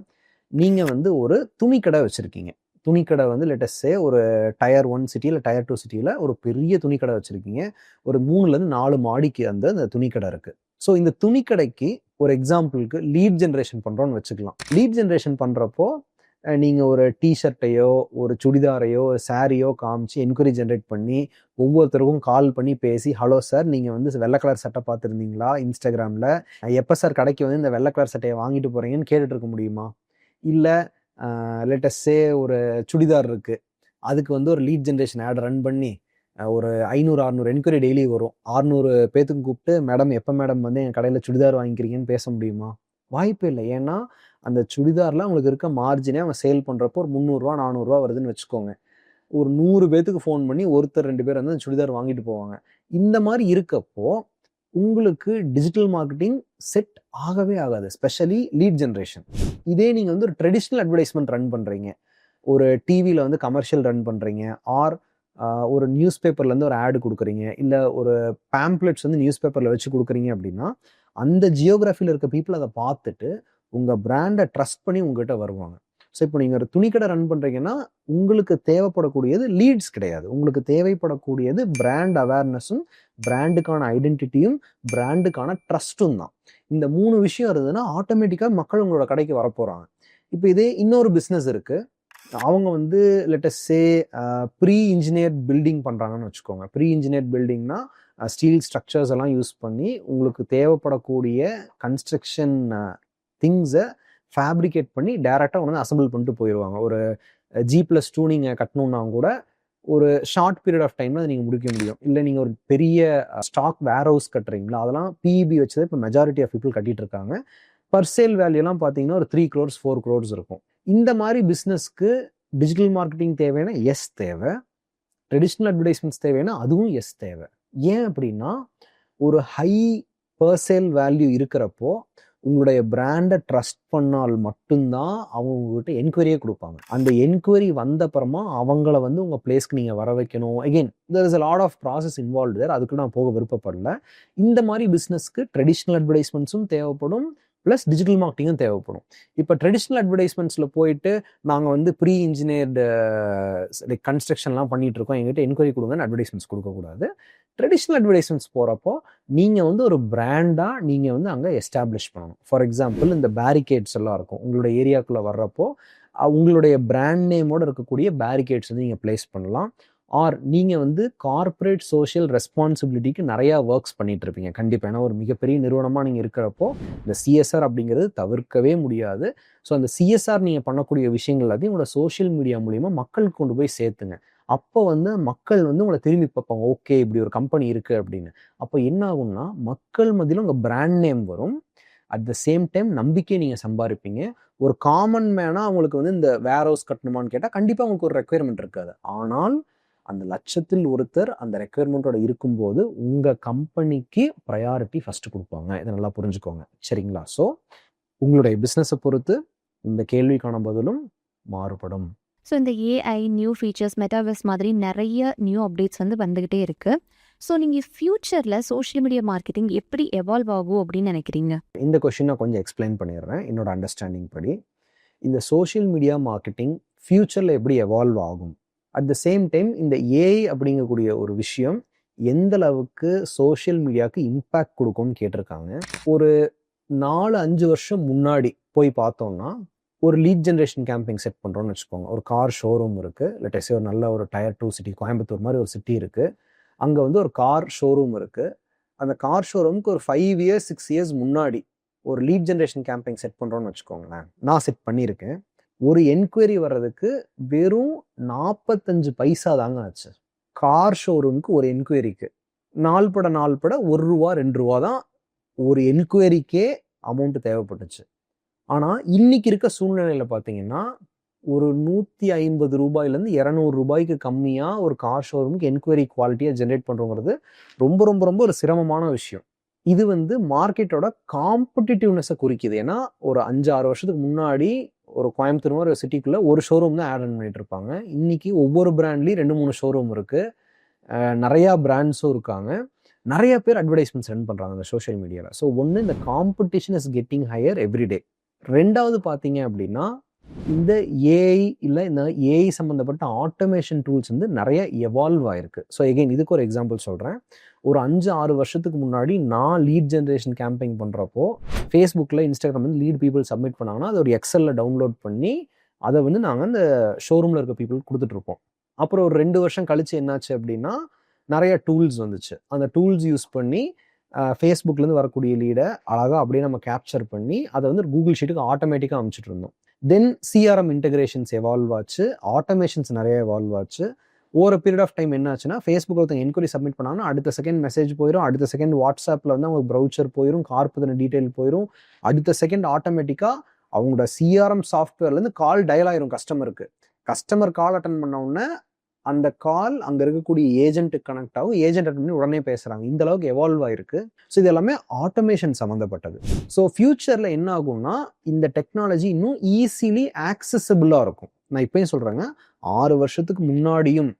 நீங்கள் வந்து ஒரு துணிக்கடை வச்சுருக்கீங்க. துணிக்கடை வந்து லேட்டஸ்டே ஒரு டயர் ஒன் சிட்டியில் டயர் டூ சிட்டியில் ஒரு பெரிய துணிக்கடை வச்சுருக்கீங்க. ஒரு மூணுலேருந்து நாலு மாடிக்கு அந்த அந்த துணிக்கடை இருக்குது ஸோ இந்த துணிக்கடைக்கு ஒரு எக்ஸாம்பிளுக்கு லீட் ஜென்ரேஷன் பண்ணுறோன்னு வச்சுக்கலாம். லீட் ஜென்ரேஷன் பண்ணுறப்போ நீங்கள் ஒரு டிஷர்ட்டையோ ஒரு சுடிதாரையோ சாரியோ காமிச்சு என்கொயரி ஜென்ரேட் பண்ணி ஒவ்வொருத்தருக்கும் கால் பண்ணி பேசி ஹலோ சார் நீங்கள் வந்து வெள்ளை கலர் சட்டை பார்த்துருந்தீங்களா இன்ஸ்டாகிராமில் எப்போ சார் கடைக்கு வந்து இந்த வெள்ளை கலர் சட்டையை வாங்கிட்டு போகிறீங்கன்னு கேட்டுட்டு இருக்க முடியுமா? இல்லை லேட்டஸ்டே ஒரு சுடிதார் இருக்குது அதுக்கு வந்து ஒரு லீட் ஜென்ரேஷன் ஆட் ரன் பண்ணி ஒரு ஐநூறு அறநூறு என்கொயரி டெய்லி வரும். அறநூறு பேத்துக்கும் கூப்பிட்டு மேடம் எப்போ மேடம் வந்து என் கடையில் சுடிதார் வாங்கிக்கிறீங்கன்னு பேச முடியுமா? வாய்ப்பு இல்லை. ஏன்னா அந்த சுடிதாரில் அவங்களுக்கு இருக்க மார்ஜினே அவங்க சேல் பண்ணுறப்போ ஒரு முந்நூறுரூவா நானூறுரூவா வருதுன்னு வச்சுக்கோங்க. ஒரு நூறு பேத்துக்கு ஃபோன் பண்ணி ஒருத்தர் ரெண்டு பேர் வந்து அந்த சுடிதார் வாங்கிட்டு போவாங்க. இந்த மாதிரி இருக்கப்போ உங்களுக்கு டிஜிட்டல் மார்க்கெட்டிங் செட் ஆகவே ஆகாது ஸ்பெஷலி லீட் ஜென்ரேஷன் இதே நீங்கள் வந்து ஒரு ட்ரெடிஷ்னல் அட்வர்டைஸ்மெண்ட் ரன் பண்ணுறீங்க ஒரு டிவியில் வந்து கமர்ஷியல் ரன் பண்ணுறீங்க ஆர் ஒரு நியூஸ் பேப்பர்லேருந்து ஒரு ஆடு கொடுக்குறீங்க. இல்லை ஒரு பேம்ப்ளெட்ஸ் வந்து நியூஸ் பேப்பரில் வச்சு கொடுக்குறீங்க அப்படின்னா அந்த ஜியோகிராஃபியில் இருக்க பீப்புள் அதை பார்த்துட்டு உங்கள் பிராண்டை ட்ரஸ்ட் பண்ணி உங்ககிட்ட வருவாங்க. ஸோ இப்போ நீங்கள் ஒரு துணிக்கடை ரன் பண்ணுறீங்கன்னா உங்களுக்கு தேவைப்படக்கூடியது லீட்ஸ் கிடையாது. உங்களுக்கு தேவைப்படக்கூடியது பிராண்ட் அவேர்னஸும் பிராண்டுக்கான ஐடென்டிட்டியும் பிராண்டுக்கான ட்ரஸ்ட்டும் தான். இந்த மூணு விஷயம் இருந்ததுன்னா ஆட்டோமேட்டிக்காக மக்கள் உங்களோட கடைக்கு வரப்போகிறாங்க இப்போ இதே இன்னொரு பிஸ்னஸ் இருக்குது அவங்க வந்து let's say pre engineer building பண்ணுறாங்கன்னு வச்சுக்கோங்க. ப்ரீ இன்ஜினியர் பில்டிங்னா ஸ்டீல் ஸ்ட்ரக்சர்ஸ் எல்லாம் யூஸ் பண்ணி உங்களுக்கு தேவைப்படக்கூடிய கன்ஸ்ட்ரக்ஷன் திங்ஸை ஃபேப்ரிகேட் பண்ணி டேரெக்டாக வந்து அசம்பிள் பண்ணிட்டு போயிடுவாங்க ஒரு ஜி ப்ளஸ் டூ நீங்கள் கட்டணுன்னா கூட ஒரு ஷார்ட் பீரியட் ஆஃப் டைமில் அதை நீங்கள் முடிக்க முடியும். இல்லை நீங்கள் ஒரு பெரிய ஸ்டாக் வேர் ஹவுஸ் கட்டுறீங்களா அதெல்லாம் பிஇபி வச்சதை இப்போ மெஜாரிட்டி ஆஃப் பீப்புள் கட்டிகிட்டு இருக்காங்க. பர்சேல் வேல்யூலாம் பார்த்தீங்கன்னா ஒரு த்ரீ க்ரோர்ஸ் ஃபோர் க்ரோர்ஸ் இருக்கும். இந்த மாதிரி பிஸ்னஸ்க்கு டிஜிட்டல் மார்க்கெட்டிங் தேவைன்னா எஸ் தேவை. ட்ரெடிஷ்னல் அட்வர்டைஸ்மெண்ட்ஸ் தேவைன்னா அதுவும் எஸ் தேவை. ஏன் அப்படின்னா ஒரு ஹை பர்சேல் வேல்யூ இருக்கிறப்போ உங்களுடைய பிராண்டை ட்ரஸ்ட் பண்ணால் மட்டும்தான் அவங்க உங்ககிட்ட என்கொயரியே கொடுப்பாங்க. அந்த என்கொயரி வந்தப்புறமா அவங்கள வந்து உங்கள் பிளேஸ்க்கு நீங்கள் வர வைக்கணும். Again there is a lot of process involve there அதுக்கு நான் போக விருப்பப்படல. இந்த மாதிரி பிஸ்னஸ்க்கு ட்ரெடிஷ்னல் அட்வர்டைஸ்மெண்ட்ஸும் தேவைப்படும் ப்ளஸ் டிஜிட்டல் மார்க்கெட்டிங்கும் தேவைப்படும். இப்போ ட்ரெடிஷ்னல் அட்வர்டைஸ்மெண்ட்ஸில் போயிட்டு நாங்கள் வந்து ப்ரீ இன்ஜினியர்டு லைக் கன்ஸ்ட்ரக்ஷன்லாம் பண்ணிகிட்ருக்கோம் எங்கிட்ட என்கொயரி கொடுங்கன்னு அட்வர்டைஸ்மெண்ட்ஸ் கொடுக்கக்கூடாது. ட்ரெடிஷ்னல் அட்வர்டைஸ்மெண்ட்ஸ் போகிறப்போ நீங்கள் வந்து ஒரு பிராண்டாக நீங்கள் வந்து அங்கே எஸ்டாப்ளிஷ் பண்ணணும். ஃபார் எக்ஸாம்பிள் இந்த பேரிகேட்ஸ் எல்லாம் இருக்கும். உங்களோட ஏரியாக்குள்ளே வர்றப்போ உங்களுடைய பிராண்ட் நேமோட இருக்கக்கூடிய பேரிகேட்ஸ் வந்து நீங்கள் ப்ளேஸ் பண்ணலாம். ஆர் நீங்கள் வந்து கார்ப்பரேட் சோஷியல் ரெஸ்பான்சிபிலிட்டிக்கு நிறையா ஒர்க்ஸ் பண்ணிட்டு இருப்பீங்க. கண்டிப்பாக ஏன்னா ஒரு மிகப்பெரிய நிறுவனமாக நீங்கள் இருக்கிறப்போ இந்த சிஎஸ்ஆர் அப்படிங்கிறது தவிர்க்கவே முடியாது. ஸோ அந்த சிஎஸ்ஆர் நீங்கள் பண்ணக்கூடிய விஷயங்கள் எல்லாத்தையும் உங்களோட சோஷியல் மீடியா மூலிமா மக்களுக்கு கொண்டு போய் சேர்த்துங்க. அப்போ வந்து மக்கள் வந்து உங்களை திரும்பி பார்ப்பாங்க. ஓகே இப்படி ஒரு கம்பெனி இருக்குது அப்படின்னு. அப்போ என்ன ஆகும்னா மக்கள் மத்தியில் உங்கள் பிராண்ட் நேம் வரும். அட் த சேம் டைம் நம்பிக்கையை நீங்கள் சம்பாதிப்பீங்க ஒரு காமன் மேனாக அவங்களுக்கு வந்து இந்த வேர் ஹவுஸ் கட்டணுமான்னு கேட்டால் கண்டிப்பாக அவங்களுக்கு ஒரு ரெக்குயர்மெண்ட் இருக்காது. ஆனால் அந்த லட்சத்தில் ஒருத்தர் அந்த ரெக்குயர்மெண்ட்டோட இருக்கும்போது உங்கள் கம்பெனிக்கு ப்ரையாரிட்டி ஃபஸ்ட்டு கொடுப்பாங்க. இதை நல்லா புரிஞ்சுக்கோங்க. சரிங்களா? ஸோ உங்களுடைய பிஸ்னஸை பொறுத்து இந்த கேள்விக்கான பதிலும் மாறுபடும். ஸோ இந்த ஏஐ நியூ ஃபீச்சர்ஸ் மெட்டாவர்ஸ் மாதிரி நிறைய நியூ அப்டேட்ஸ் வந்து வந்துக்கிட்டே இருக்குது ஸோ நீங்கள் ஃப்யூச்சரில் சோஷியல் மீடியா மார்க்கெட்டிங் எப்படி எவால்வ் ஆகும் அப்படின்னு நினைக்கிறீங்க? இந்த கொஷின் நான் கொஞ்சம் எக்ஸ்பிளைன் பண்ணிடுறேன். என்னோட அண்டர்ஸ்டாண்டிங் படி. இந்த சோஷியல் மீடியா மார்க்கெட்டிங் ஃப்யூச்சரில் எப்படி எவால்வ் ஆகும்? அட் த சேம் டைம் இந்த ஏஐ அப்படிங்கக்கூடிய ஒரு விஷயம் எந்த அளவுக்கு சோஷியல் மீடியாவுக்கு இம்பேக்ட் கொடுக்கும்னு கேட்டிருக்காங்க. ஒரு நாலு அஞ்சு வருஷம் முன்னாடி போய் பார்த்தோம்னா ஒரு லீட் ஜென்ரேஷன் கேம்பிங் செட் பண்ணுறோம்னு வச்சுக்கோங்க. ஒரு கார் ஷோரூம் இருக்குது லெட்டஸே ஒரு நல்ல ஒரு டயர் டூ சிட்டி கோயம்புத்தூர் மாதிரி ஒரு சிட்டி இருக்குது அங்கே வந்து ஒரு கார் ஷோரூம் இருக்குது அந்த கார் ஷோரூமுக்கு ஒரு ஃபைவ் இயர்ஸ் சிக்ஸ் இயர்ஸ் முன்னாடி ஒரு லீட் ஜென்ரேஷன் கேம்பெயின் செட் பண்ணுறோன்னு வச்சுக்கோங்களேன். நான் செட் பண்ணியிருக்கேன். ஒரு என்கொயரி வர்றதுக்கு வெறும் நாற்பத்தஞ்சு பைசா தாங்க ஆச்சு. கார் ஷோரூமுக்கு ஒரு என்கொயரிக்கு நாள் பட நாள் பட ஒரு ரூபா ரெண்டு ரூபா தான் ஒரு என்கொயரிக்கே அமௌண்ட் தேவைப்பட்டுச்சு. ஆனால் இன்னைக்கு இருக்க சூழ்நிலையில் பார்த்தீங்கன்னா ஒரு நூற்றி ஐம்பது ரூபாயிலேருந்து இரநூறு ரூபாய்க்கு கம்மியாக ஒரு கார் ஷோரூமுக்கு என்கொயரி குவாலிட்டியாக ஜென்ரேட் பண்ணுறோங்கிறது ரொம்ப ரொம்ப ரொம்ப ஒரு சிரமமான விஷயம். இது வந்து மார்க்கெட்டோட காம்படிட்டிவ்னஸை குறிக்குது. ஏன்னா ஒரு அஞ்சு ஆறு வருஷத்துக்கு முன்னாடி ஒரு கோயம்புத்தூர் மாதிரி ஒரு சிட்டிக்குள்ளே ஒரு ஷோரூம் தான் ஆட் பண்ணிட்டு இருப்பாங்க. இன்னைக்கு ஒவ்வொரு பிராண்ட்லேயும் ரெண்டு மூணு ஷோரூம் இருக்குது நிறையா பிராண்ட்ஸும் இருக்காங்க. நிறைய பேர் அட்வர்டைஸ்மெண்ட்ஸ் ரன் பண்ணுறாங்க அந்த சோஷியல் மீடியாவில் ஸோ ஒன்று இந்த competition is getting higher everyday ரெண்டாவது பார்த்தீங்க அப்படின்னா இந்த ஏஐ இல்லை இந்த ஏஐ சம்மந்தப்பட்ட ஆட்டோமேஷன் டூல்ஸ் வந்து நிறைய எவால்வ் ஆயிருக்கு. ஸோ எகைன் இதுக்கு ஒரு எக்ஸாம்பிள் சொல்கிறேன் ஒரு அஞ்சு ஆறு வருஷத்துக்கு முன்னாடி நான் லீட் ஜென்ரேஷன் கேம்பெயின் பண்ணுறப்போ ஃபேஸ்புக்கில் இன்ஸ்டாகிராம் வந்து லீட் பீப்புள் சப்மிட் பண்ணாங்கன்னா அது ஒரு எக்ஸலில் டவுன்லோட் பண்ணி அதை வந்து நாங்கள் அந்த ஷோரூமில் இருக்க பீப்புள் கொடுத்துட்ருப்போம் அப்புறம் ஒரு ரெண்டு வருஷம் கழித்து என்னாச்சு அப்படின்னா நிறைய டூல்ஸ் வந்துச்சு. அந்த டூல்ஸ் யூஸ் பண்ணி ஃபேஸ்புக்லேருந்து வரக்கூடிய லீடை அழகாக அப்படியே நம்ம கேப்சர் பண்ணி அதை வந்து கூகுள் ஷீட்டுக்கு ஆட்டோமேட்டிக்காக அமைச்சிட்டு இருந்தோம். தென் சிஆர்எம் இன்டகிரேஷன்ஸ் எவால்வ் ஆச்சு. ஆட்டோமேஷன்ஸ் நிறைய எவால்வ் ஆச்சு. ஒரு பீரியட் ஆஃப் டைம் என்ன ஆச்சுன்னா ஃபேஸ்புக்கில் ஒருத்தங்க என்கொயரி சப்மிட் பண்ணாங்கன்னா அடுத்த செகண்ட் மெசேஜ் போயிடும் அடுத்த செகண்ட் வாட்ஸ்அப்பில் வந்து அவங்க ப்ரௌச்சர் போயிடும் கார் பற்றின டீட்டெயில் போயிடும் அடுத்த செகண்ட் ஆட்டோமேட்டிக்காக அவங்களோட சிஆர்எம் சாஃப்ட்வேர்லேருந்து கால் டயல் ஆயிரும் கஸ்டமருக்கு கஸ்டமர் கால் அட்டன் பண்ண உடனே அந்த கால் அங்கே இருக்கக்கூடிய ஏஜென்ட்டுக்கு கனெக்ட் ஆகும். ஏஜென்ட் அட்டன் பண்ணி உடனே பேசுகிறாங்க இந்த அளவுக்கு எவால்வ் ஆயிருக்கு. ஸோ இது எல்லாமே ஆட்டோமேஷன் சம்மந்தப்பட்டது. ஸோ ஃப்யூச்சரில் என்ன ஆகும்னா இந்த டெக்னாலஜி இன்னும் ஈஸிலி ஆக்சசபிளாக இருக்கும். நான் இப்பயும் சொல்கிறேங்க ஆறு வருஷத்துக்கு முன்னாடியும்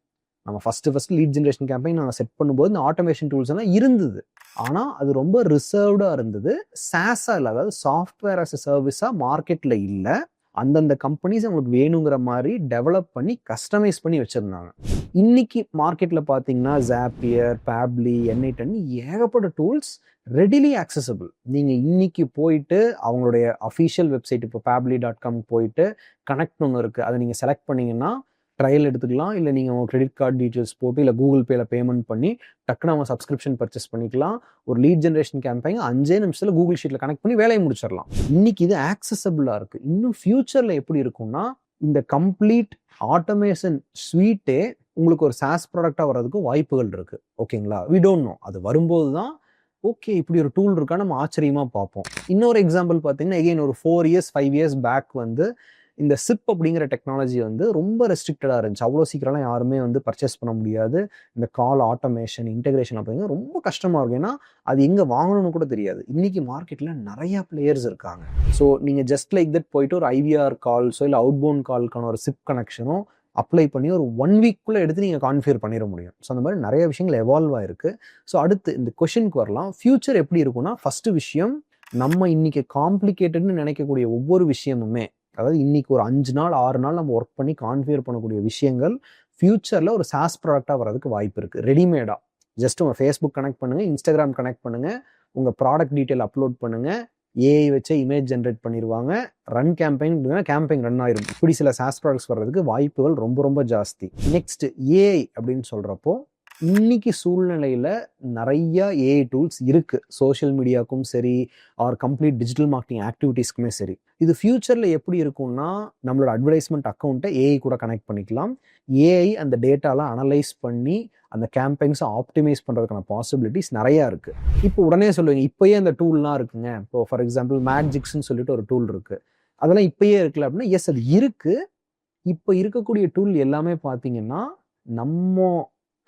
நம்ம first first lead generation campaign நாங்கள் செட் பண்ணும்போது இந்த ஆட்டோமேஷன் டூல்ஸ் எல்லாம் இருந்தது. ஆனால் அது ரொம்ப ரிசர்வ்டாக இருந்தது. சாஸாக இல்லை அதாவது சாஃப்ட்வேர் அஸ் எ சர்வீஸாக மார்க்கெட்டில் இல்லை. அந்தந்த கம்பெனிஸ் அவங்களுக்கு வேணுங்கிற மாதிரி டெவலப் பண்ணி கஸ்டமைஸ் பண்ணி வச்சுருந்தாங்க. இன்னைக்கு மார்க்கெட்டில் பார்த்தீங்கன்னா ஜாப்பியர் பேப்லி என்ஐட்டன் ஏகப்பட்ட டூல்ஸ் ரெடிலி ஆக்சசபிள் நீங்கள் இன்னைக்கு போயிட்டு அவங்களுடைய அஃபீஷியல் வெப்சைட் இப்போ பேப்லி டாட் காம் போயிட்டு கனெக்ட் ஒன்று இருக்குது அதை நீங்கள் செலக்ட் பண்ணிங்கன்னா ட்ரையல் எடுத்துக்கலாம். இல்லை நீங்கள் உங்கள் கிரெடிட் கார்டு டீட்டெயில்ஸ் போட்டு இல்லை கூகுள் பேல பேமெண்ட் பண்ணி டக்குனு அவங்க சப்ஸ்கிரிப்ஷன் பர்ச்சேஸ் பண்ணிக்கலாம். ஒரு லீட் ஜென்ரேஷன் கேம்பெயின் அஞ்சே நிமிஷத்தில் கூகுள் ஷீட்டில் கனெக்ட் பண்ணி வேலையை முடிச்சிடலாம். இன்னைக்கு இது ஆக்சசபிளாக இருக்குது இன்னும் ஃபியூச்சரில் எப்படி இருக்கும்னா இந்த கம்ப்ளீட் ஆட்டோமேஷன் ஸ்வீட்டே உங்களுக்கு ஒரு சாஸ் ப்ராடக்டாக வர்றதுக்கு வாய்ப்புகள் இருக்குது ஓகேங்களா? வி டோன்ட் நோ அது வரும்போது தான் ஓகே இப்படி ஒரு டூல் இருக்கா? நம்ம ஆச்சரியமாக பார்ப்போம். இன்னொரு எக்ஸாம்பிள் பார்த்தீங்கன்னா எகைன் ஒரு four years five years back வந்து இந்த சிப் அப்படிங்கிற டெக்னாலஜி வந்து ரொம்ப ரெஸ்ட்ரிக்டடாக இருந்துச்சு. அவ்வளோ சீக்கிரம்லாம் யாருமே வந்து பர்ச்சேஸ் பண்ண முடியாது. இந்த கால் ஆட்டோமேஷன் இன்டெகிரேஷன் அப்படிங்கிறது ரொம்ப கஷ்டமாக இருக்கும். ஏன்னா அது எங்கே வாங்கணும்னு கூட தெரியாது. இன்றைக்கி மார்க்கெட்டில் நிறையா பிளேயர்ஸ் இருக்காங்க. ஸோ நீங்கள் ஜஸ்ட் லைக் தட் போயிட்டு ஒரு ஐவிஆர் கால்ஸோ இல்லை அவுட்போன் கால்க்கான ஒரு சிப் கனெக்ஷனோ அப்ளை பண்ணி ஒரு ஒன் வீக்குள்ளே எடுத்து நீங்கள் கான்ஃபியர் பண்ணிட முடியும். ஸோ அந்த மாதிரி நிறைய விஷயங்கள் எவால்வ் ஆயிருக்கு. ஸோ அடுத்து இந்த கொஷினுக்கு வரலாம். ஃபியூச்சர் எப்படி இருக்கும்னா ஃபஸ்ட்டு விஷயம் நம்ம இன்னைக்கு காம்ப்ளிகேட்டட்னு நினைக்கக்கூடிய ஒவ்வொரு விஷயமுமே அதாவது இன்னைக்கு ஒரு அஞ்சு நாள் ஆறு நாள் நம்ம ஒர்க் பண்ணி கான்ஃபிகர் பண்ணக்கூடிய விஷயங்கள் ஃபியூச்சரில் ஒரு சாஸ் ப்ராடக்டாக வரதுக்கு வாய்ப்பு இருக்குது ரெடிமேடாக ஜஸ்ட் உங்கள் ஃபேஸ்புக் கனெக்ட் பண்ணுங்கள் இன்ஸ்டாகிராம் கனெக்ட் பண்ணுங்கள் உங்கள் ப்ராடக்ட் டீட்டெயில் அப்லோட் பண்ணுங்கள் ஏஐ வச்சு இமேஜ் ஜென்ரேட் பண்ணிடுவாங்க ரன் கேம்பெயின் கேம்பெயின் ரன் ஆயிரும். இப்படி சில சாஸ் ப்ராடக்ட்ஸ் வர்றதுக்கு வாய்ப்புகள் ரொம்ப ரொம்ப ஜாஸ்தி. நெக்ஸ்ட் ஏஐ அப்படின்னு சொல்கிறப்போ இன்னைக்கு சூழ்நிலையில் நிறைய ஏஐ டூல்ஸ் இருக்குது சோஷியல் மீடியாவுக்கும் சரி ஆர் கம்ப்ளீட் டிஜிட்டல் மார்க்கெட்டிங் ஆக்டிவிட்டீஸ்க்குமே சரி. இது ஃப்யூச்சரில் எப்படி இருக்கும்னா நம்மளோட அட்வர்டைஸ்மெண்ட் அக்கௌண்ட்டை ஏஐ கூட கனெக்ட் பண்ணிக்கலாம். ஏஐ அந்த டேட்டாலாம் அனலைஸ் பண்ணி அந்த கேம்பெயின்ஸை ஆப்டிமைஸ் பண்ணுறதுக்கான பாசிபிலிட்டிஸ் நிறையா இருக்குது இப்போ உடனே சொல்லுவீங்க இப்போயே அந்த டூல்லாம் இருக்குங்க. இப்போ ஃபார் எக்ஸாம்பிள் மேட்ஜிக்ஸ்னு சொல்லிட்டு ஒரு டூல் இருக்குது அதெல்லாம் இப்போயே இருக்குல்ல அப்படின்னா எஸ் அது இருக்குது இப்போ இருக்கக்கூடிய டூல் எல்லாமே பார்த்தீங்கன்னா நம்ம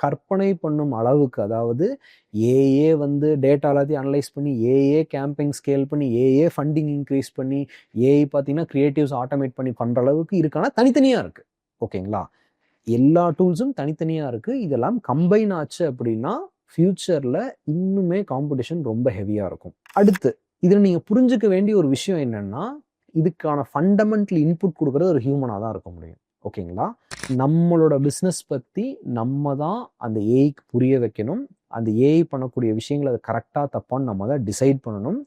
கற்பனை பண்ணும் அளவுக்கு அதாவது ஏஏ வந்து டேட்டா எல்லாத்தையும் அனலைஸ் பண்ணி ஏஏ கேம்பிங் ஸ்கேல் பண்ணி ஏஏ ஃபண்டிங் இன்க்ரீஸ் பண்ணி ஏஐ பார்த்தீங்கன்னா க்ரியேட்டிவ்ஸ் ஆட்டோமேட் பண்ணி பண்ணுற அளவுக்கு இருக்கானா தனித்தனியாக இருக்குது ஓகேங்களா? எல்லா டூல்ஸும் தனித்தனியாக இருக்குது இதெல்லாம் கம்பைன் ஆச்சு அப்படின்னா ஃப்யூச்சரில் இன்னுமே காம்படிஷன் ரொம்ப ஹெவியாக இருக்கும். அடுத்து இதில் நீங்கள் புரிஞ்சுக்க வேண்டிய ஒரு விஷயம் என்னென்னா இதுக்கான ஃபண்டமெண்டல் இன்புட் கொடுக்குறது ஒரு ஹியூமனாக தான் இருக்க முடியும். ஓகேங்களா? நம்மளோட பிஸ்னஸ் பற்றி நம்ம தான் அந்த ஏஐக்கு புரிய வைக்கணும். அந்த ஏஐ பண்ணக்கூடிய விஷயங்களை அது கரெக்டாக தப்பான்னு நம்ம தான் டிசைட் பண்ணணும்.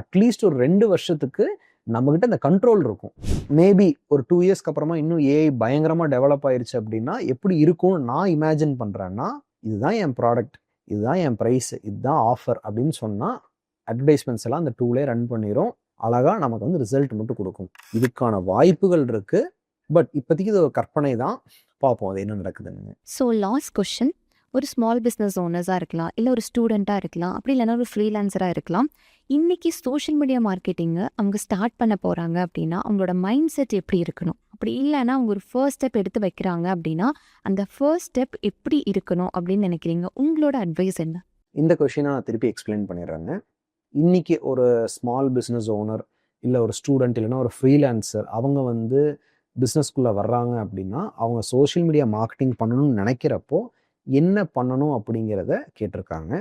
அட்லீஸ்ட் ஒரு ரெண்டு வருஷத்துக்கு நம்மக்கிட்ட அந்த கண்ட்ரோல் இருக்கும். மேபி ஒரு டூ இயர்ஸ்க்கு அப்புறமா இன்னும் ஏஐ பயங்கரமாக டெவலப் ஆயிடுச்சு அப்படின்னா எப்படி இருக்கும்னு நான் இமேஜின் பண்ணுறேன்னா இதுதான் என் ப்ராடக்ட் இதுதான் என் ப்ரைஸ் இதுதான் ஆஃபர் அப்படின்னு சொன்னால் அட்வர்டைஸ்மெண்ட்ஸ் எல்லாம் அந்த டூலே ரன் பண்ணிடும் அழகாக நமக்கு வந்து ரிசல்ட் மட்டும் கொடுக்கும். இதுக்கான வாய்ப்புகள் இருக்குது பட் இப்போதைக்கு இது ஒரு கற்பனை தான் பார்ப்போம். அது என்ன நடக்குதுன்னு. ஸோ லாஸ்ட் கொஷின் ஒரு ஸ்மால் பிஸ்னஸ் ஓனர்ஸாக இருக்கலாம் இல்லை ஒரு ஸ்டூடெண்ட்டாக இருக்கலாம் அப்படி இல்லைன்னா ஒரு ஃப்ரீலான்சராக இருக்கலாம். இன்னைக்கு சோஷியல் மீடியா மார்க்கெட்டிங்கை அவங்க ஸ்டார்ட் பண்ண போகிறாங்க அப்படின்னா அவங்களோட மைண்ட் செட் எப்படி இருக்கணும்? அப்படி இல்லைன்னா அவங்க ஒரு ஃபர்ஸ்ட் ஸ்டெப் எடுத்து வைக்கிறாங்க அப்படின்னா அந்த ஃபர்ஸ்ட் ஸ்டெப் எப்படி இருக்கணும் அப்படின்னு நினைக்கிறீங்க? உங்களோட அட்வைஸ் என்ன? இந்த கொஷினை நான் திருப்பி எக்ஸ்பிளைன் பண்ணிடுறேங்க. இன்னைக்கு ஒரு ஸ்மால் பிஸ்னஸ் ஓனர் இல்லை ஒரு ஸ்டூடெண்ட் இல்லைன்னா ஒரு ஃப்ரீலான்சர் அவங்க வந்து பிஸ்னஸ்க்குள்ளே வர்றாங்க அப்படின்னா அவங்க சோஷியல் மீடியா மார்க்கெட்டிங் பண்ணணும்னு நினைக்கிறப்போ என்ன பண்ணணும் அப்படிங்கிறத கேட்டிருக்காங்க.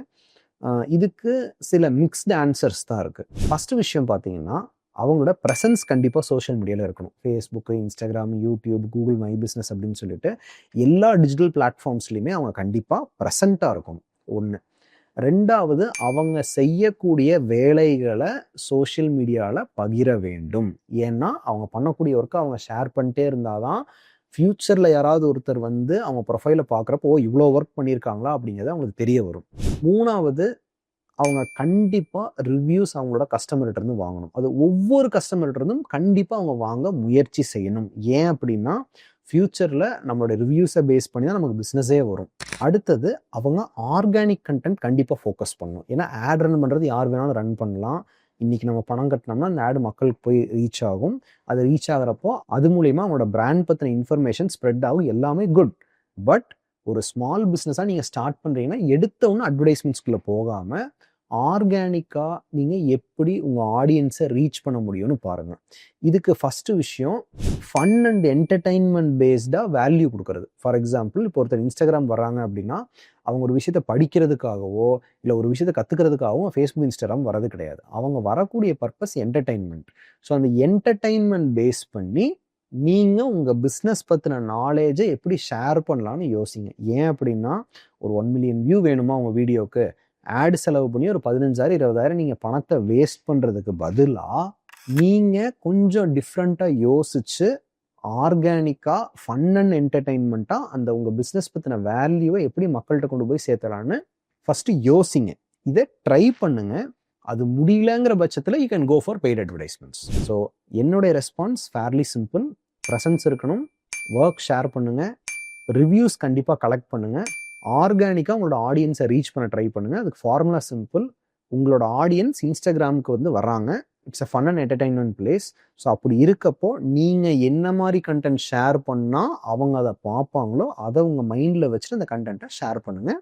இதுக்கு சில மிக்ஸ்டு ஆன்சர்ஸ் தான் இருக்குது ஃபஸ்ட்டு விஷயம் பார்த்தீங்கன்னா அவங்களோட ப்ரெசன்ஸ் கண்டிப்பாக சோஷியல் மீடியாவில் இருக்கணும். Facebook Instagram YouTube Google my business அப்படின்னு சொல்லிட்டு எல்லா டிஜிட்டல் பிளாட்ஃபார்ம்ஸ்லையுமே அவங்க கண்டிப்பாக ப்ரெசண்ட்டாக இருக்கணும். ஒன்று ரெண்டாவது அவங்க செய்யக்கூடிய வேலைகளை சோஷியல் மீடியாவில் பகிர வேண்டும். ஏன்னா அவங்க பண்ணக்கூடிய ஒர்க்கை அவங்க ஷேர் பண்ணிட்டே இருந்தால் தான் ஃப்யூச்சரில் யாராவது ஒருத்தர் வந்து அவங்க ப்ரொஃபைலை பார்க்குறப்போ இவ்வளோ ஒர்க் பண்ணியிருக்காங்களா அப்படிங்கிறது அவங்களுக்கு தெரிய வரும். மூணாவது அவங்க கண்டிப்பாக ரிவ்யூஸ் அவங்களோட கஸ்டமர்கிட்ட இருந்து வாங்கணும். அது ஒவ்வொரு கஸ்டமர்கிட்டருந்தும் கண்டிப்பாக அவங்க வாங்க முயற்சி செய்யணும். ஏன் அப்படின்னா ஃப்யூச்சரில் நம்மளோட ரிவ்யூஸை பேஸ் பண்ணி தான் நமக்கு பிஸ்னஸே வரும். அடுத்தது அவங்க ஆர்கானிக் கண்டென்ட் கண்டிப்பாக ஃபோக்கஸ் பண்ணணும். ஏன்னா ஆட் ரன் பண்ணுறது யார் வேணாலும் ரன் பண்ணலாம். இன்றைக்கி நம்ம பணம் கட்டினோம்னா அந்த ஆடு மக்களுக்கு போய் ரீச் ஆகும். அது ரீச் ஆகிறப்போ அது மூலயமா அவங்களோட பிராண்ட் பற்றின இன்ஃபர்மேஷன் ஸ்ப்ரெட் ஆகும். எல்லாமே குட் பட் ஒரு ஸ்மால் பிஸ்னஸாக நீங்கள் ஸ்டார்ட் பண்ணுறீங்கன்னா எடுத்த ஒன்று அட்வர்டைஸ்மெண்ட்ஸ்குள்ளே போகாமல் ஆர்கானிக்காக நீங்கள் எப்படி உங்கள் ஆடியன்ஸை ரீச் பண்ண முடியும்னு பாருங்கள் இதுக்கு ஃபஸ்ட்டு விஷயம் ஃபன் அண்ட் என்டர்டைன்மெண்ட் பேஸ்டாக வேல்யூ கொடுக்கறது. ஃபார் எக்ஸாம்பிள் இப்போ ஒருத்தர் இன்ஸ்டாகிராம் வர்றாங்க அப்படின்னா அவங்க ஒரு விஷயத்தை படிக்கிறதுக்காகவோ இல்லை ஒரு விஷயத்தை கற்றுக்கிறதுக்காகவும் ஃபேஸ்புக் இன்ஸ்டாகிராம் வரது கிடையாது. அவங்க வரக்கூடிய பர்பஸ் என்டர்டைன்மெண்ட் ஸோ அந்த என்டர்டைன்மெண்ட் பேஸ் பண்ணி நீங்கள் உங்கள் பிஸ்னஸ் பற்றின நாலேஜை எப்படி ஷேர் பண்ணலான்னு யோசிங்க. ஏன் அப்படின்னா ஒரு ஒன் மில்லியன் வியூ வேணுமா உங்கள் வீடியோவுக்கு ஆட் செலவு பண்ணி ஒரு பதினஞ்சாயிரம் இருபதாயிரம் நீங்கள் பணத்தை வேஸ்ட் பண்ணுறதுக்கு பதிலாக நீங்கள் கொஞ்சம் டிஃப்ரெண்ட்டாக யோசிச்சு ஆர்கானிக்காக ஃபன் அண்ட் என்டர்டெயின்மெண்ட்டாக அந்த உங்கள் பிஸ்னஸ் பற்றின வேல்யூவை எப்படி மக்கள்கிட்ட கொண்டு போய் சேர்த்தலான்னு ஃபஸ்ட்டு யோசிங்க. இதை ட்ரை பண்ணுங்க. அது முடியலங்கிற பட்சத்தில் you can go for paid advertisements so என்னுடைய ரெஸ்பான்ஸ் ஃபேர்லி சிம்பிள் ப்ரெசன்ஸ் இருக்கணும். ஒர்க் ஷேர் பண்ணுங்கள் ரிவ்யூஸ் கண்டிப்பாக கலெக்ட் பண்ணுங்கள் ஆர்கானிக்காக உங்களோட ஆடியன்ஸை ரீச் பண்ண ட்ரை பண்ணுங்கள் அதுக்கு ஃபார்முலா சிம்பிள் உங்களோட ஆடியன்ஸ் இன்ஸ்டாகிராமுக்கு வந்து வர்றாங்க. It's a fun and entertainment place so அப்படி இருக்கப்போ நீங்கள் என்ன மாதிரி கண்டென்ட் ஷேர் பண்ணால் அவங்க அதை பார்ப்பாங்களோ அதை உங்கள் மைண்டில் வச்சுட்டு அந்த கண்டென்ட்டை ஷேர் பண்ணுங்கள்